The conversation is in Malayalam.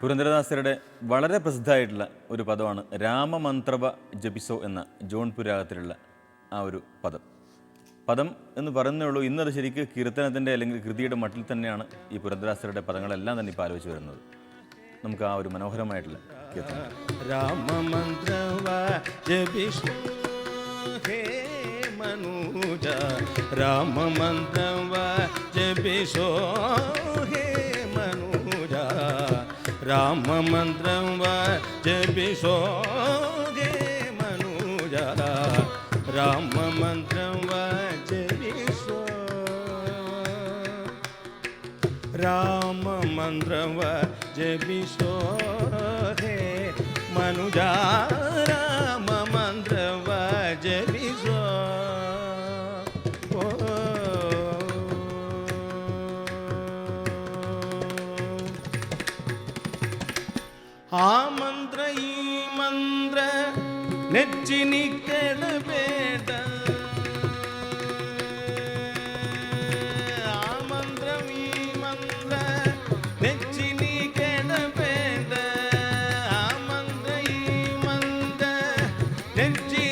പുരന്ദരദാസരുടെ വളരെ പ്രസിദ്ധമായിട്ടുള്ള ഒരു പദമാണ് രാമമന്ത്രവ ജപിസോ എന്ന ജോൺ പുരാഗത്തിലുള്ള ആ ഒരു പദം. പദം എന്ന് പറയുന്നേ ഉള്ളൂ ഇന്നത് ശരിക്ക് കീർത്തനത്തിന്റെ അല്ലെങ്കിൽ കൃതിയുടെ മട്ടിൽ തന്നെയാണ് ഈ പുരന്ദരദാസരുടെ പദങ്ങളെല്ലാം തന്നെ ഇപ്പോൾ ആലോചിച്ച് വരുന്നത്. നമുക്ക് ആ ഒരു മനോഹരമായിട്ടുള്ള കീർത്തനം. രാമമന്ത്രവ ജപിസോ മനുജ രാമമന്ത്രവ ജപിഷോ. राममन्त्रं गे मनुजा जे मनुजरा राममन्त्रं वा जपिषो। राम मंत्र जपिषो हे मनुजा ಆ ಮಂತ್ರ ಈ ಮಂತ್ರ ನೆಚ್ಚಿನಿ ಕೇಳಬೇಡ ಆ ಮಂತ್ರ ಈ ಮಂತ್ರ ನೆಚ್ಚಿನಿ ಕೇಳಬೇಡ ಆ ಮಂತ್ರ ಈ ಮಂತ್ರ ನೆಚ್ಚಿನ